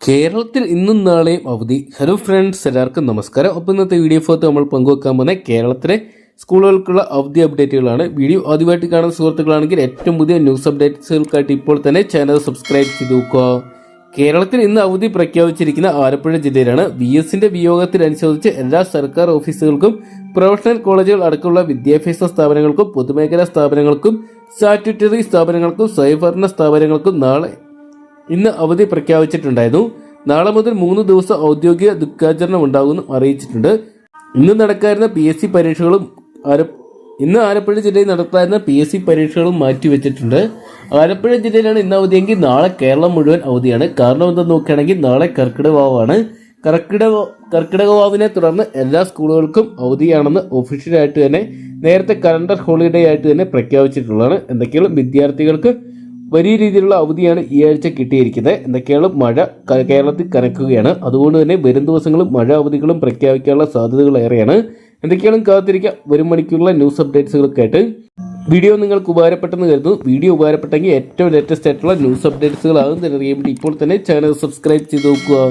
കേരളത്തിൽ ഇന്നും നാളെയും അവധി. ഹലോ ഫ്രണ്ട്സ് എല്ലാവർക്കും നമസ്കാരം. അപ്പോൾ ഇന്നത്തെ വീഡിയോ ഫോത്ത് നമ്മൾ പങ്കുവെക്കാൻ പോകുന്ന കേരളത്തിലെ സ്കൂളുകൾക്കുള്ള അവധി അപ്ഡേറ്റുകളാണ് വീഡിയോ ആദ്യമായിട്ട് കാണുന്ന സുഹൃത്തുക്കളാണെങ്കിൽ ഏറ്റവും പുതിയ ന്യൂസ് അപ്ഡേറ്റ്സുകൾക്കായിട്ട് ഇപ്പോൾ തന്നെ ചാനൽ സബ്സ്ക്രൈബ് ചെയ്ത് നോക്കുക. കേരളത്തിൽ ഇന്ന് അവധി പ്രഖ്യാപിച്ചിരിക്കുന്ന ആലപ്പുഴ ജില്ലയിലാണ് വി എസിന്റെ വിയോഗത്തിനനുസരിച്ച് എല്ലാ സർക്കാർ ഓഫീസുകൾക്കും പ്രൊഫഷണൽ കോളേജുകൾ അടക്കമുള്ള വിദ്യാഭ്യാസ സ്ഥാപനങ്ങൾക്കും പൊതുമേഖലാ സ്ഥാപനങ്ങൾക്കും സ്റ്റാറ്റ്യൂട്ടറി സ്ഥാപനങ്ങൾക്കും സ്വയംഭരണ സ്ഥാപനങ്ങൾക്കും നാളെ ഇന്ന് അവധി പ്രഖ്യാപിച്ചിട്ടുണ്ടായിരുന്നു. നാളെ മുതൽ മൂന്ന് ദിവസം ഔദ്യോഗിക ദുഃഖാചരണം ഉണ്ടാകുമെന്നും അറിയിച്ചിട്ടുണ്ട്. ഇന്ന് നടക്കായിരുന്ന പി എസ് സി പരീക്ഷകളും ഇന്ന് ആലപ്പുഴ ജില്ലയിൽ നടത്തായിരുന്ന പി എസ് സി പരീക്ഷകളും മാറ്റിവെച്ചിട്ടുണ്ട്. ആലപ്പുഴ ജില്ലയിലാണ് ഇന്ന് അവധിയെങ്കിൽ നാളെ കേരളം മുഴുവൻ അവധിയാണ്. കാരണം എന്തെന്ന് നോക്കുകയാണെങ്കിൽ നാളെ കർക്കിടക വാവാണ് കർക്കിടക കർക്കിടക വാവിനെ തുടർന്ന് എല്ലാ സ്കൂളുകൾക്കും അവധിയാണെന്ന് ഒഫീഷ്യലായിട്ട് തന്നെ നേരത്തെ കലണ്ടർ ഹോളിഡേ ആയിട്ട് തന്നെ പ്രഖ്യാപിച്ചിട്ടുള്ളതാണ്. എന്തൊക്കെയാണ് വിദ്യാർത്ഥികൾക്ക് വലിയ രീതിയിലുള്ള അവധിയാണ് ഈ ആഴ്ച കിട്ടിയിരിക്കുന്നത്. എന്തൊക്കെയാണ് മഴ കേരളത്തിൽ കനക്കുകയാണ്. അതുകൊണ്ട് തന്നെ വരും ദിവസങ്ങളും മഴ അവധികളും പ്രഖ്യാപിക്കാനുള്ള സാധ്യതകൾ ഏറെയാണ്. എന്തൊക്കെയാണ് കാത്തിരിക്കുക വരും മണിക്കൂറുള്ള ന്യൂസ് അപ്ഡേറ്റ്സുകളൊക്കെ ആയിട്ട്. വീഡിയോ നിങ്ങൾക്ക് ഉപകാരപ്പെട്ടെന്ന് കരുതുന്നു. വീഡിയോ ഉപകാരപ്പെട്ടെങ്കിൽ ഏറ്റവും ലേറ്റസ്റ്റ് ആയിട്ടുള്ള ന്യൂസ് അപ്ഡേറ്റ്സുകൾ ആകും തന്നെ അറിയാൻ വേണ്ടി ഇപ്പോൾ തന്നെ ചാനൽ സബ്സ്ക്രൈബ് ചെയ്ത് നോക്കുക.